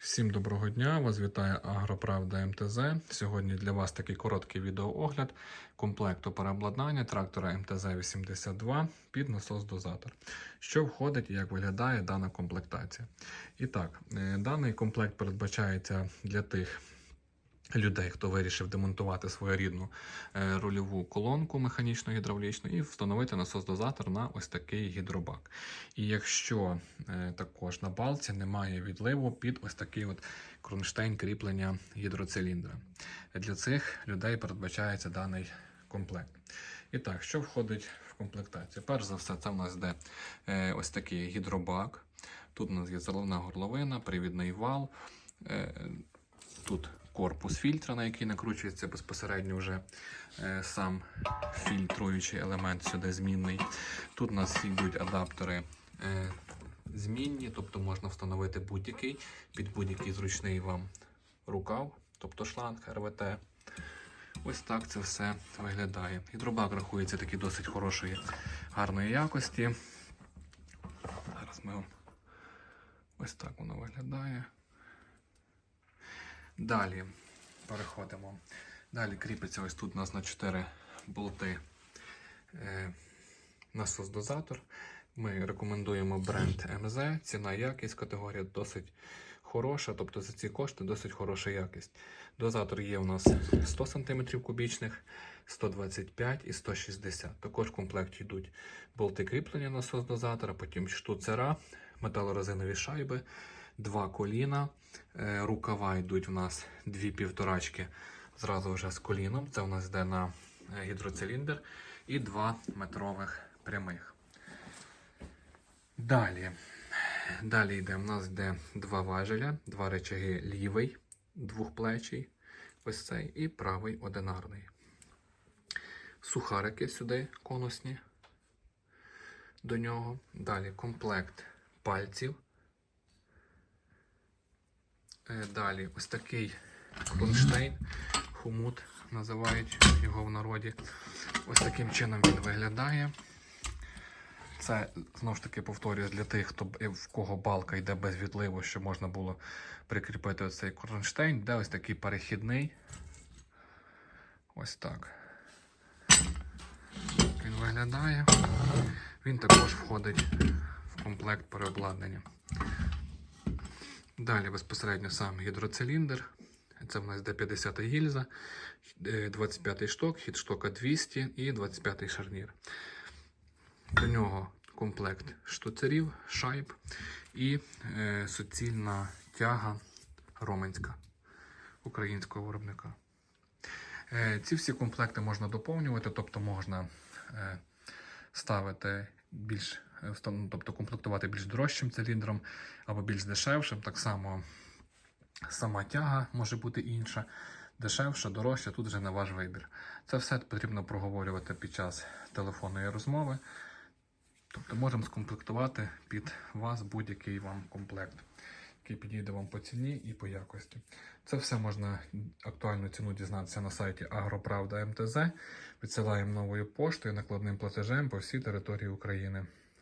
Всім доброго дня! Вас вітає Агроправда МТЗ. Сьогодні для вас такий короткий відеоогляд комплекту переобладнання трактора МТЗ-82 під насос-дозатор. Що входить і як виглядає дана комплектація? І так, е, даний комплект передбачається для тих людей, хто вирішив демонтувати свою рідну е, рульову колонку механічно гідравлічну і встановити насос-дозатор на ось такий гідробак. І якщо е, також на балці немає відливу під ось такий от кронштейн кріплення гідроциліндра. Для цих людей передбачається даний комплект. І так, що входить в комплектацію? Перш за все, це в нас йде е, ось такий гідробак. Тут у нас є заливна горловина, привідний вал. Тут корпус фільтра, на який накручується безпосередньо вже е, сам фільтруючий елемент сюди змінний. Тут у нас йдуть адаптери е, змінні, тобто можна встановити будь-який під будь-який зручний вам рукав, тобто шланг РВТ. Ось так це все виглядає. Гідробак рахується такий досить хорошої, гарної якості. Зараз ми ось так воно виглядає. Далі переходимо. Далі кріпиться ось тут у нас на 4 болти е, насос-дозатор. Ми рекомендуємо бренд МЗ. Ціна якість категорія досить хороша, тобто за ці кошти досить хороша якість. Дозатор є у нас 100 см кубічних, 125 і 160 Також в комплекті йдуть болти кріплення насос-дозатора, потім штуцера, металорезинові шайби, два коліна. Е, Рукава йдуть у нас дві півторачки зразу вже з коліном. Це у нас йде на е, гідроциліндр і два метрових прямих. Далі. Далі йде. У нас йде два важеля, два речаги лівий, двохплечий, ось цей, і правий одинарний. Сухарики сюди конусні до нього. Далі комплект пальців. Е, Далі ось такий кронштейн, хомут називають його в народі. Ось таким чином він виглядає. Це знову ж таки повторюю для тих, хто в кого балка йде без щоб можна було прикріпити оцей кронштейн, де ось такий перехідний. Ось так. Він виглядає. Він також входить в комплект переобладнання. Далі безпосередньо сам гідроциліндр. Це в нас йде 50 гільза, 25 шток, хід штока 200 і 25 шарнір. До нього комплект штуцерів, шайб і е, суцільна тяга роменська українського виробника. Е, ці всі комплекти можна доповнювати, тобто можна е, ставити більш, е, тобто комплектувати більш дорожчим циліндром або більш дешевшим. Так само сама тяга може бути інша, дешевша, дорожча, тут вже на ваш вибір. Це все потрібно проговорювати під час телефонної розмови. Тобто можемо скомплектувати під вас будь-який вам комплект, який підійде вам по ціні і по якості. Це все можна актуальну ціну дізнатися на сайті Агроправда МТЗ. Відсилаємо новою поштою накладним платежем по всій території України.